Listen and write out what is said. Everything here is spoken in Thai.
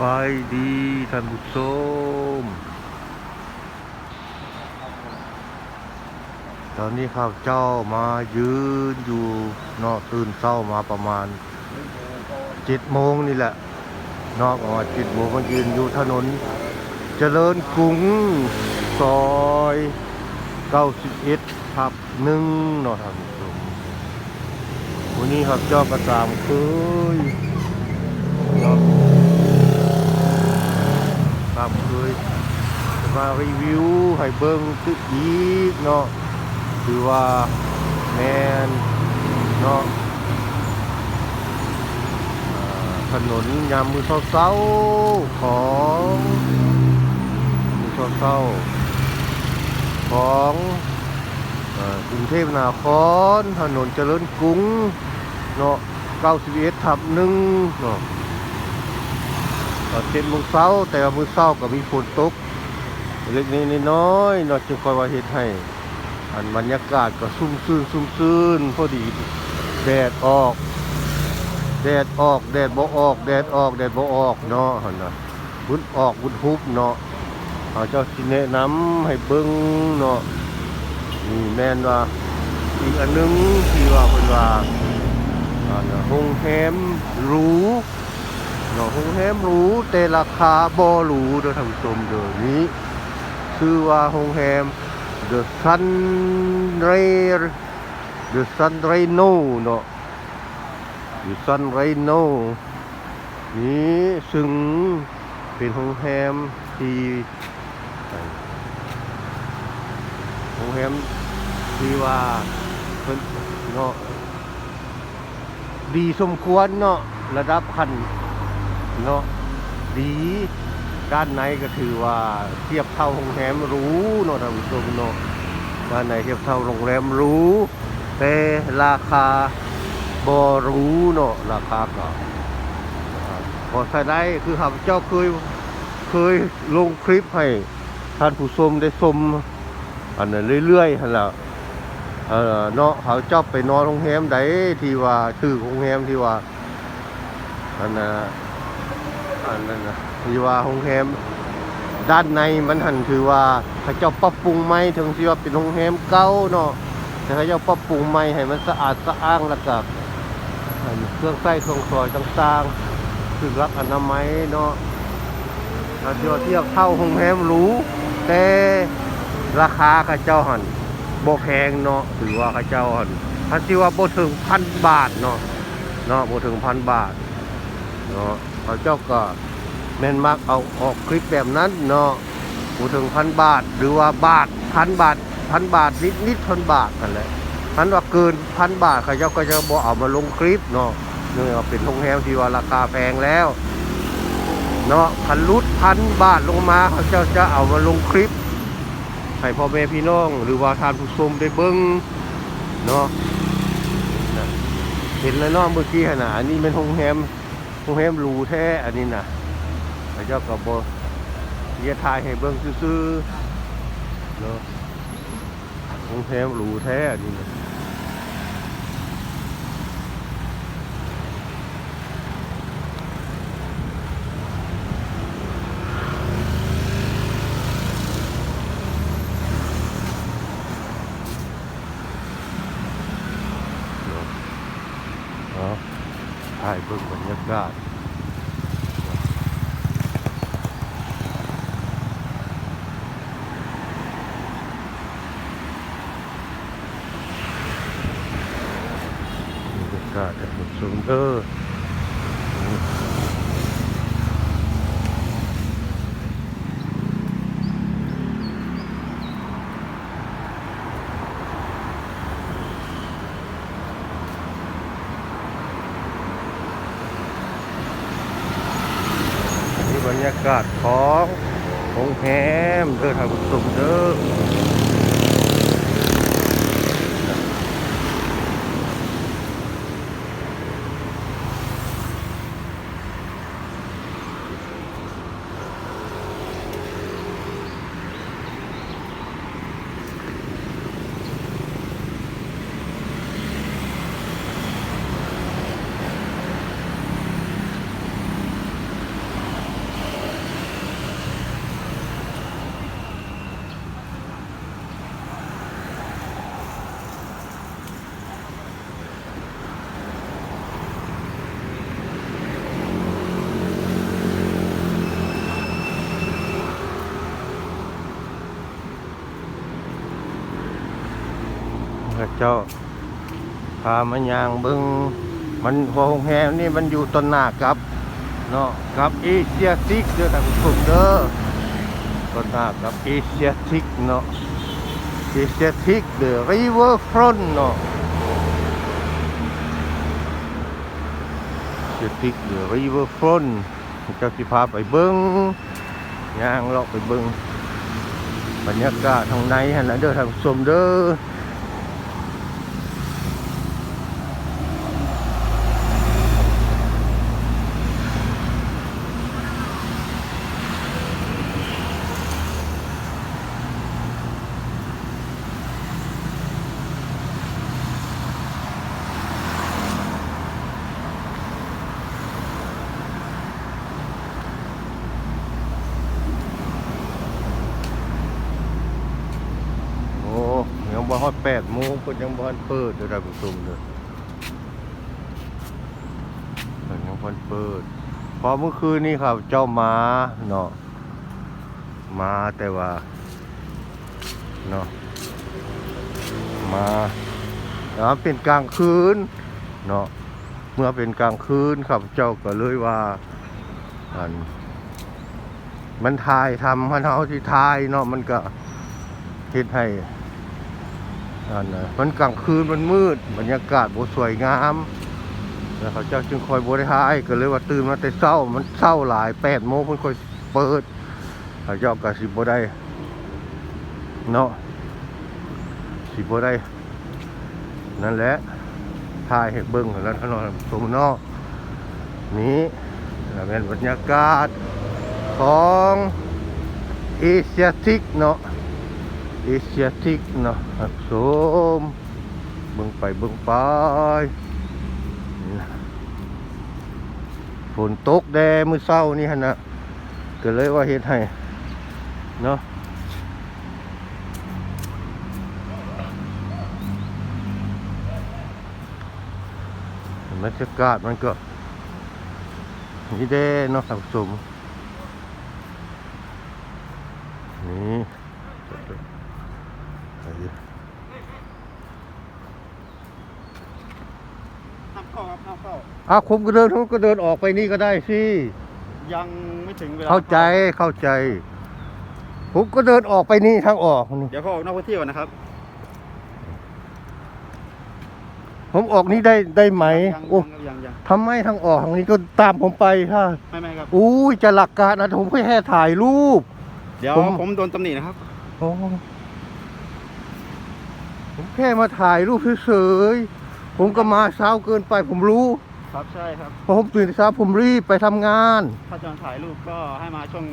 บายดีท่านผู้ชมตอนนี้ข้าวเจ้ามายืนอยู่เนอกตื่นเช้ามาประมาณเจ็ดโมงนี่แหละ นอกออกมาเจ็ดโมงมายืนอยู่ถนน เจริญกรุงซอยเก้าสิบเอ็ดทับหนึ่งเนาะท่านผู้ชมวันนี้ครับเจ้าก็ตามเคยเนาะ ตามเคยมารีวิวให้เบิ่งคืออีกเนาะคือว่าแมนเนาะถนนยามมือเศร้าๆของมือเศร้าๆของเอ่อกรุงเทพมหานครถนนเจริญกรุงเนาะ91ทับหนึ่งเนาะ เจ็ดโมงเช้าแต่ว่ามื้อเช้าก็มีฝนตก เล็กนิดน้อยๆเนาจึงคอยว่าเฮ็ดให้ อันบรรยากาศก็ซุ่มซื่นซุ่มซื่นพอดีแดดออก แดดออก แดดบ่ออก แดดออกแดดบ่ออกเนาะหั่นน่ะบุญออกบุญฮุบเนาะเอาเจ้าสิแนะนำให้เบิ่งเนาะนี่แม่นว่าอีกอันหนึงที่ว่าเพิ่นว่าอ่าน่ะโรงแรมหรูเนาะโรงแรมหรูแต่ราคาบ่หรูเด้อท่านผู้ชมเด้อนี้ชื่อว่าโรงแรม The Sun Ray The Sun Reno เนาะ The Sun Reno นี้ซึ่งเป็นโรงแรมที่โรงแรมที่ว่าเพิ่นเนาะดีสมควรเนาะระดับคัน เนาะดีด้านในก็ถือว่าเทียบเท่าโรงแรมหรูเนาะท่านผู้ชมเนาะด้านในเทียบเท่าโรงแรมหรูแต่ราคาบ่หรูเนาะราคาก็พอใช้ได้คือข้าพเจ้าเคยเคยลงคลิปให้ท่านผู้ชมได้ชมอันนั้นเรื่อยๆหั่นล่ะเออเนาะเขาเจ้าไปนอนโรงแรมใดที่ว่าชื่อโรงแรมที่ว่าอันน่ะ อันนั้นนะที่ว่าโรงแรมด้านในมันหันคือว่าเขาเจ้าปรับปรุงใหม่ถึงที่ว่าเป็นโรงแรมเก่าเนาะแต่เขาเจ้าปรับปรุงใหม่ให้มันสะอาดสะอ้างแล้วก็อันเครื่องใส้เครื่องซอยต่างๆคือรักอนามัยเนาะถ้าเทียบเทียบเท่าโรงแรมรู้ แต่ราคาเขาเจ้าหันบ่แพงเนาะถือว่าเขาเจ้าหันถ้าที่ว่าโบถึงพันบาทเนาะเนาะโบถึงพันบาทเนาะ เขาเจ้าก็แม่นมักเอาออกคลิปแบบนั้นเนาะหูถึงพันบาท หรือว่าบาทพันบาทพันบาทนิดนิดพันบาทกันแหละพันว่าเกินพันบาทเขาเจ้าก็จะบอกเอามาลงคลิปเนาะเนื่องจากเป็นโรงแรมที่ว่าราคาแพงแล้วเนาะพันลุดพันบาทลงมาเขาเจ้าจะเอามาลงคลิปให้พ่อแม่พี่น้อง หรือว่าทานผู้ชมได้เบิ้งเนาะน่ะเห็นแล้วเนาะเมื่อกี้ขนาดนี้เป็นโรงแรม โรงแรมรูแท้อันนี้นะพระเจ้าก็บเยียทายให้เบิ้งซื่อๆเนาะโรงแรมรูแท้อันนี้นะเนาะเอา ถ่ายเบิ่งบรรยากาศบรรยากาศแบบสูงเด้อนี่ บรรยากาศของโรงแรมเด้อทางสูงเด้อ เจ้าพามันยางเบิงมันหัวหงแฮมนี่มันอยู่ต้นหน้ากับเนาะกับเอเชียทิกเด้อท่านผู้ชมเด้อต้นหน้ากับเอเชียทิกเนาะเอเชียทิกเด้อริเวอร์ฟรอนเนาะเอเชียทิกเด้อริเวอร์ฟรอนเจ้าสิพาไปเบิงย่างเลาะไปเบิงบรรยากาศทางในหั่นะเด้อท่านผู้ชมเด้อ โอ้ยังบ่ฮ อดแปดโมงเพิ่นยังบ่ทันเปิดเด้อท่านผู้ชมเด้อเพิ่นยังบ่ทันเปิดพอเมื่อคืนนี้ครับ เจ้ามาเนาะมาแต่ว่าเนาะมาแล้วเป็นกลางคืนเนาะเมื่อเป็นกลางคืนครับเจ้าก็เลยว่าอันมันถ่ายทำมันเฮาที่ถ่ายเนาะมันก็เฮ็ดให้ อันนะมันกลางคืนมันมืด บรรยากาศโบสวยงามแล้วเขาเจ้าจึงคอยบ่ได้หายก็เลยว่าตื่นมาแต่เช้า มันเช้าหลาย8โมงเพิ่นค่อยเปิดเขาเจ้าก็สิบ่ได้เนาะสิบ่ได้ นั่นแหละถ่ายให้เบิ่งแล้วเนาะชมนาะนี่แล้วเป็นบรรยากาศของเอเชียทิกเนาะ เอเชียทิกเนาะครับชมเบิ่งไปเบิ่งไปฝนตกแดมือเช้านี่หั่นะก็เลยว่าเฮ็ดให้เนาะบรรยากาศมันก็นี่เด้เนาะครับชมนี่ ห้ามเข้าครับห้ามเข้า อ้าวผมก็เดินผมก็เดินออกไปนี่ก็ได้สิยังไม่ถึงเวลาเข้าใจเข้าใจ ผมก็เดินออกไปนี่ทางออกนี่เดี๋ยวเขาออกนอกพื้นที่ก่อนนะครับ ผมออกนี่ได้ได้ไหมยังโอ้ยังยังยังทำไมทางออกทางนี้ก็ตามผมไปถ้าไม่ไม่ครับ อุ้ยจะหลักการนะผมแค่ถ่ายรูป เดี๋ยวผม ผมโดนตำหนินะครับโอ้ผมแค่มาถ่ายรูปเฉยๆผมก็มาเช้าเกินไปผมรู้ ครับใช่ครับเพราะผมตื่นเช้าผมรีบไปทำงาน ถ้าจะถ่ายรูปก็ให้มาช่วง